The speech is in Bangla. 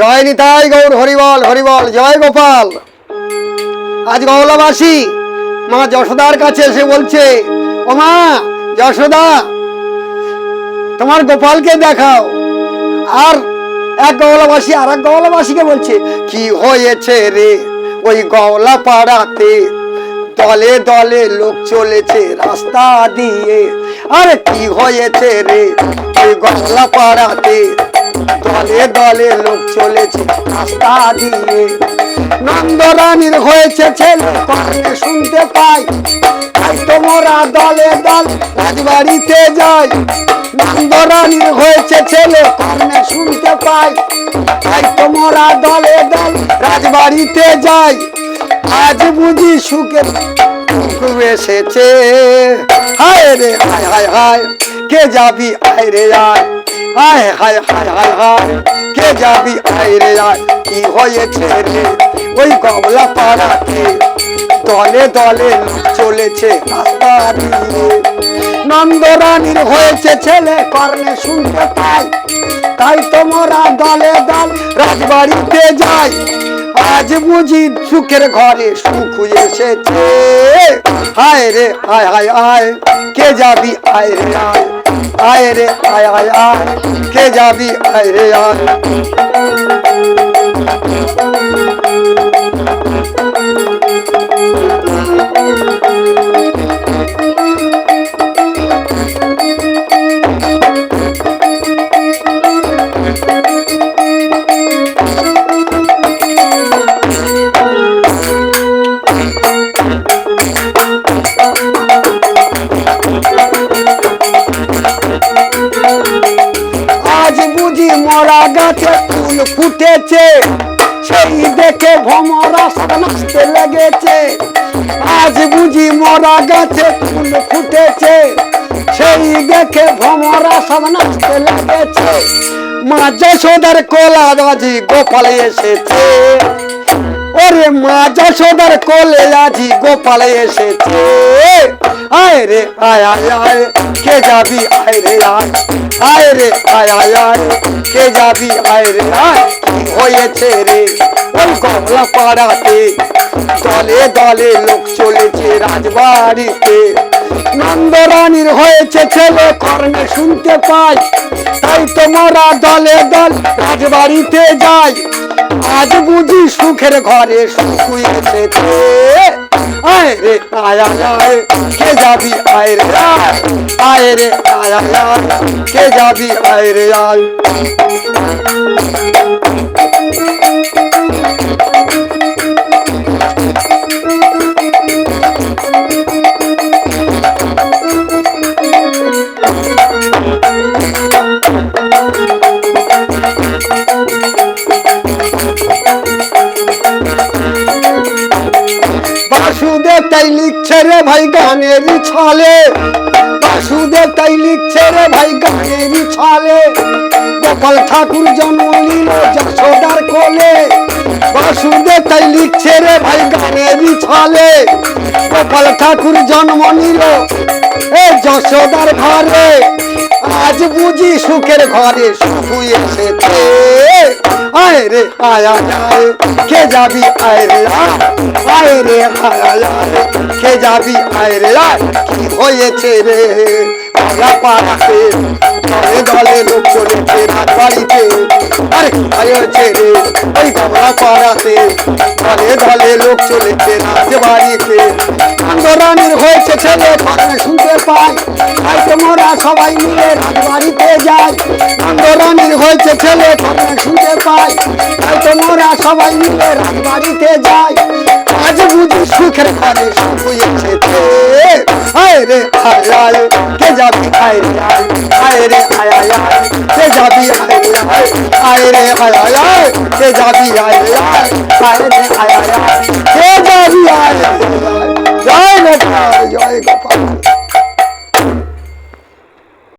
জয় নিতাই গৌর হরিবল হরিবল, জয় গোপাল। আজ গৌলাবাসী মা যশোদার কাছে এসে বলছে, ও মা, যশোদা, তোমার গোপালকে দেখাও। আর এক গৌলাবাসী আর এক গৌলাবাসীকে বলছে, কি হয়েছে রে ওই গৌলা পাড়াতে দলে দলে লোক চলেছে রাস্তা দিয়ে। আরে, কি হয়েছে রে ওই গৌলা পাড়াতে দলে দলে লোক চলেছে রাস্তা দিয়ে। নন্দরানীর হয়েছে ছেলে কানে শুনতে পাই। তাই তোমরা দলে দল রাজবাড়িতে যাই। নন্দরানীর হয়েছে ছেলে কানে শুনতে পাই। তাই তোমরা দলে দল রাজবাড়িতে যাই। আজ বুঝি সুখ এসেছে। হায় রে, হায় হায় হায়। কে যাবি? আয় রে আয়। হায় হায় হায় হায় হায়। কে যাবি? আয় রে আয়। কি হয়েছে রে? ওই গবলা পাড়াতে দলে দলে চলেছে রাস্তা দিয়ে নন্দরানীর হয়েছে ছেলে, কর্ণে শুনতে পাই। তাই তোমরা দলে দল রাজবাড়িতে যাই। আজ বুঝি সুখের ঘরে সুখ এসেছে। হায় রে, হায় হায় আয় কে যাবি? আয় রে আয়। আয় রে আয় আয় আয় কে যাবি আয় রে আয় আজ গাছে ফুল ফুটেছে। সেই দেখে ভমরা নাচতে লেগেছে। আজ বুঝি মরা গাছে ফুল ফুটেছে। সেই দেখে ভমরা নাচতে লেগেছে। মা যশোদার কোলা বাজি গোপাল এসেছে। ওরে মা যশোদার কোলে আজি গোপাল এসেছে। আয় রে, আয় আয় আয়, কে যাবি? আয় রে, আয় আয় রে, আয় আয় আয়, কে যাবি? আয় রে, আয় হয়েছে রে? ওই গমলা পাড়াতে দলে দলে লোক চলেছে রাজবাড়িতে। নন্দরানীর হয়েছে ছেলে কর্ণে শুনতে পাই। তাই তোমরা দলে দল রাজবাড়িতে যাই আজ বুঝি সুখের ঘরে সুখ এসেছে। আয় রে আয় আয় কে যাবি? আয় রে আয় আয় রে আয় আয়, কে যাবি? আয় রে আয়। লিখছে রে ভাই গানের ছলে। বাসুদেব তাই লিখছে রে ভাই গানের ছলে। গোপাল ঠাকুর জন্ম নিল যশোদার কোলে। বাসুদেব তাই লিখছে রে ভাই গানের ছলে। গোপাল ঠাকুর জন্ম নিল এ যশোদার ঘরে। আজ বুঝি সুখের ঘরে সুখ এসেছে। আয় রে, আয় কে যাবি? আয় রে আয় রে, আয় কে যাবি? আয় রে কি হয়েছে রে? পাড়া পাড়াতে দলে দলে লোক চলেছে রাত বাড়িতে আরে, কি হয়েছে রে? ওই গামলা পাড়াতে দলে দলে লোক চলেছে রাত বাড়িতে আন্দোলনের হয়েছে ছেলে পাখনা শুনতে পাই তাই তোমরা সবাই মিলে রাজবাড়িতে যাই। আন্দোলনের হয়েছে ছেলে পাখনা শুনতে পাই তাই তোমরা সবাই মিলে রাজবাড়িতে যাই। আজ বুঝি সুখের ঘরে সুখ এসেছে আয় রে আয় কে যাবি আয় রে আয় আয় রে আয় আয় কে যাবি আয় রে আয় আয় রে আয় কে যাবি আয় রে রে আয় জয় গোপাল